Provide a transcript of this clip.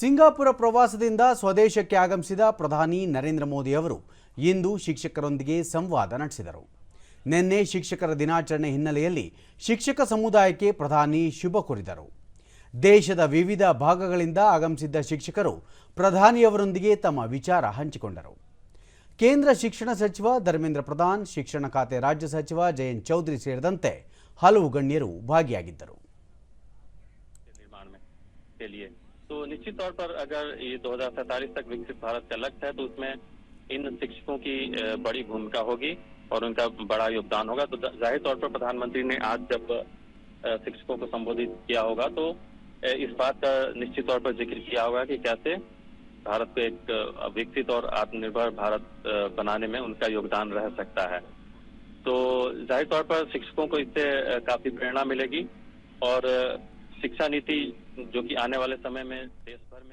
Singapore ಪ್ರವಾಸದಿಂದ ಸ್ವದೇಶಕ್ಕೆ ಆಗಮಿಸಿದ ಪ್ರಧಾನಿ ನರೇಂದ್ರ ಮೋದಿ ಅವರು ಇಂದು ಶಿಕ್ಷಕರೊಂದಿಗೆ ಸಂವಾದ ನಡೆಸಿದರು. ನಿನ್ನೆ ಶಿಕ್ಷಕರ ದಿನಾಚರಣೆ ಹಿನ್ನೆಲೆಯಲ್ಲಿ ಶಿಕ್ಷಕ ಸಮುದಾಯಕ್ಕೆ ಪ್ರಧಾನಿ ಶುಭ ಕೋರಿದರು. ದೇಶದ ವಿವಿಧ ಭಾಗಗಳಿಂದ ಆಗಮಿಸಿದ್ದ ಶಿಕ್ಷಕರು ಪ್ರಧಾನಿಯವರೊಂದಿಗೆ ತಮ್ಮ ವಿಚಾರ ಹಂಚಿಕೊಂಡರು. ಕೇಂದ್ರ ಶಿಕ್ಷಣ ಸಚಿವ ಧರ್ಮೇಂದ್ರ ಪ್ರಧಾನ್, ಶಿಕ್ಷಣ ಖಾತೆ ರಾಜ್ಯ ಸಚಿವ ಜಯಂತ್ ಚೌಧರಿ ಸೇರಿದಂತೆ ಹಲವು ಗಣ್ಯರು ಭಾಗಿಯಾಗಿದ್ದರು. तो निश्चित तौर पर अगर ये 2047 तक विकसित भारत का लक्ष्य है तो उसमें इन शिक्षकों की बड़ी भूमिका होगी और उनका बड़ा योगदान होगा। तो ज़ाहिर तौर पर प्रधानमंत्री ने आज जब शिक्षकों को संबोधित किया होगा तो इस बात का निश्चित तौर पर ज़िक्र किया होगा कि कैसे भारत को एक विकसित और आत्मनिर्भर भारत बनाने में उनका योगदान रह सकता है। तो ज़ाहिर तौर पर शिक्षकों को इससे काफ़ी प्रेरणा मिलेगी और शिक्षा नीति जो कि आने वाले समय में देश भर में